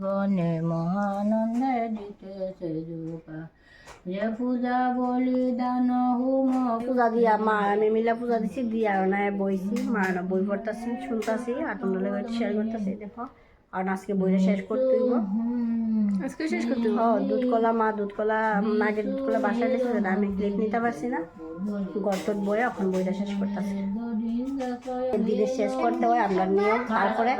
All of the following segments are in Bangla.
বনে মহানন্দে দিতেছে যুগা যে পূজা বলিদান হুম পূজা দিয়া, মা, আমি মিলা পূজা দিছি, দিয়া না বইছি, মা বই পড়তাছি, শুনতাছি, আর তোমরা শেয়ার করতেছি, দেখো। আর আজকে বইটা শেষ করতে হইব। আজকে শেষ করতে হইব দুধ কলা মা দুধ কলা মাঝে দুধ কলা বাসায় যেটা আমি ক্লিপ নিতে পারছি না। গর্তর বই এখন বইটা শেষ করতেছি। দিনে শেষ করতে হয় আমরা নিয়ম তারপরে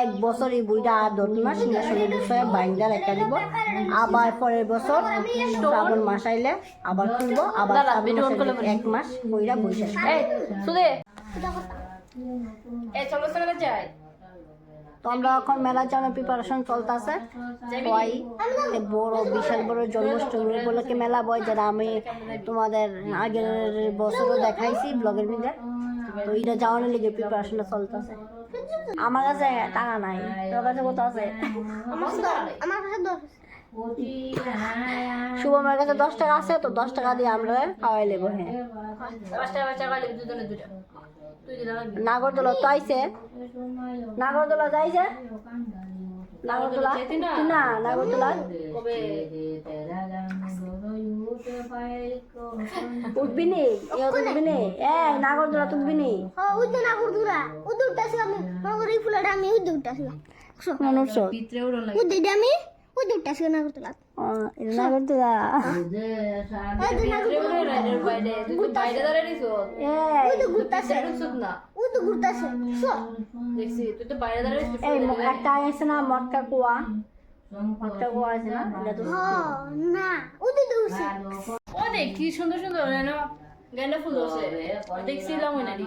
এক বছর এই বইটা আর দশ মাস সিংহাসনের বিষয়ে বাইন্ডার একটা দিব। আবার পরের বছর শ্রাবণ মাস আইলে আবার খুলবো আবার এক মাস বইটা বই শেষ এই চলো চলে যাই। তো আমরা এখন মেলার জন্য প্রিপারেশন চলতেছে। হয় বড়, বিশাল বড় জন্মাষ্টমী উপলক্ষে মেলা বয়, যেটা আমি তোমাদের আগের বছরও দেখাইছি ব্লগের মধ্যে। তো এটা যাওয়ানোর লিগে প্রিপারেশনটা চলতেছে। আমার কাছে টাকা নাই তোর কাছে কত আছে? শুভমের কাছে দশ টাকা আছে, তো দশ টাকা দিয়ে আমরা খাওয়াই লেবো হ্যাঁ। বাচ্চা গালি দুজনে দুটা নাগরদোলা তো আইছে নাগরদোলা যাইছে নাগরদোলা না নাগরদোলা উঠবি নি ইয়ে উঠবি নি এ নাগরদোলা তুলবি নি লাগে নাগরদোলা পিত্রে উড়ো রাইডার বাইরে তুই তো বাইরে দাঁড়ায় নিছো এ পিত্রে না দেখছি তুই তো বাইরে দাঁড়ায় নিছিস এই ম- একটা আছে না মটকা কুয়া মটকা কুয়া আছে না ও দেখ কি সুন্দর সুন্দর না গেন্ডা ফুল আছে দেখছিলাম ওই নারী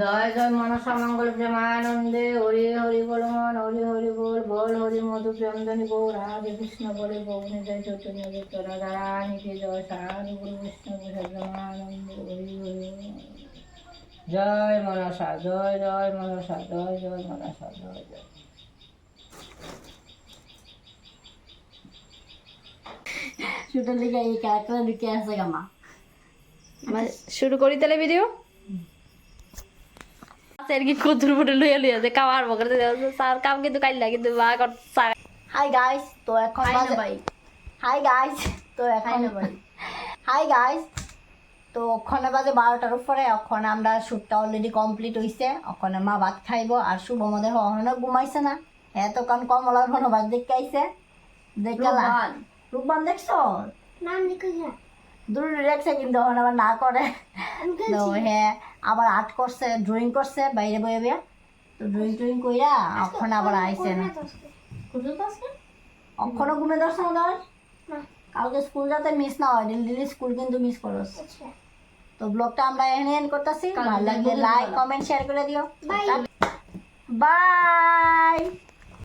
জয় জয় মনসা মঙ্গল প্রেমানন্দে হরি হরি বল মন হরি হরি বল বল হরি মধু প্রেমদনি গো রাধে কৃষ্ণ বলে গৌনি জয় চৈতন্য রাধারানী কে জয় সাধু গুরু বিষ্ণু প্রেমানন্দ হরি হরি। জয় মনসা জয় জয় মনসা জয় জয় মনসা জয় জয়। গামা শুরু করি তাহলে ভিডিও কি ফুটে লইয়া লইয়া যে বকর স্যার কাম কিন্তু কাইলা কিন্তু বা কর স্যার হাই গাইস তো এখন ভাই হাই গাইস তো এখন হাই গাইস তো ওখানে বাজে বারোটার উপরে। ওখানে আমরা শ্যুটটা অলরেডি কমপ্লিট হইছে। ওখানে মা ভাত খাইব আর শুভ আমাদের অহনো ঘুমাইছে না। এতক্ষণ কমলার মনে ভাত দেখতে আইছে। দেখলা রূপবান। দেখছ? নাম লিখে দূর দেখছে কিন্তু এখন আবার না করে। হ্যাঁ। আবার আর্ট করছে ড্রয়িং করছে বাইরে বয়ে বয়ে। তো ড্রয়িং ট্রয়িং কইরা এখন আবার আইছে না। অক্ষরও ঘুমে ধরছে না। কালকে স্কুল যাতে মিস না হয় ডেলি ডেলি স্কুল কিন্তু মিস করো তো ব্লগটা আমরা এখানে এন্ড করতেছি। ভালো লাগলে লাইক কমেন্ট শেয়ার করে দিও। বাই